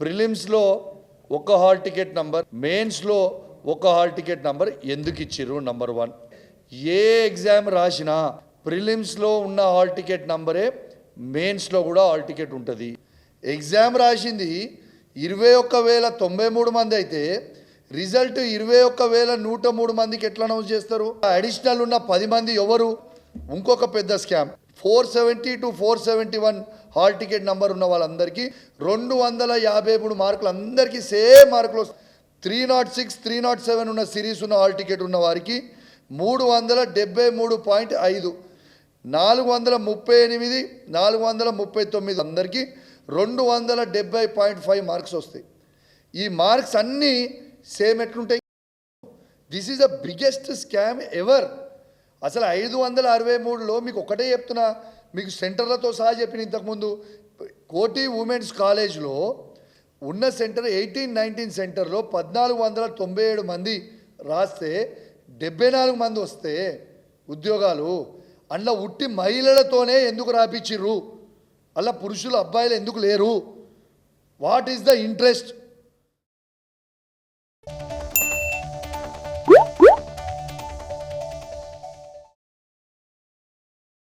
ప్రిలిమ్స్లో ఒక hall ticket number మెయిన్స్లో ఒక హాల్ టికెట్ నంబర్ ఎందుకు ఇచ్చిర్రు? నంబర్ వన్ ఏ ఎగ్జామ్ రాసినా ప్రిలిమ్స్లో ఉన్న హాల్ టికెట్ నంబరే మెయిన్స్లో కూడా హాల్ టికెట్ ఉంటుంది. ఎగ్జామ్ రాసింది ఇరవై ఒక్క వేల తొంభై మూడు మంది అయితే రిజల్ట్ ఇరవై ఒక్క వేల నూట మూడు మందికి ఎట్లా అనౌన్స్ చేస్తారు? అడిషనల్ ఉన్న పది మంది ఎవరు? ఇంకొక పెద్ద scam. Four seventy two four seventy one hall ticket number ఉన్న వాళ్ళందరికీ రెండు వందల యాభై మూడు మార్కులు అందరికీ సేమ్ మార్కులు three not six three not seven ఉన్న సిరీస్ ఉన్న హాల్ టికెట్ ఉన్న వారికి మూడు వందల డెబ్బై మూడు పాయింట్ ఐదు నాలుగు వందల ముప్పై ఎనిమిది నాలుగు వందల ముప్పై తొమ్మిది అందరికీ రెండు వందల డెబ్బై పాయింట్ ఫైవ్ మార్క్స్ వస్తాయి. ఈ మార్క్స్ అన్నీ సేమ్ ఎట్లుంటాయి? This is the biggest scam ever అసలు ఐదు వందల అరవై మూడులో మీకు ఒకటే చెప్తున్నా మీకు సెంటర్లతో సహా చెప్పిన ఇంతకుముందు కోటి ఉమెన్స్ కాలేజ్లో ఉన్న సెంటర్ ఎయిటీన్ నైన్టీన్ సెంటర్లో పద్నాలుగు వందల తొంభై ఏడు మంది రాస్తే డెబ్బై నాలుగు మంది వస్తే ఉద్యోగాలు అందులో ఉట్టి మహిళలతోనే ఎందుకు రాపిచ్చిర్రు? అలా పురుషులు అబ్బాయిలు ఎందుకు లేరు? What is the interest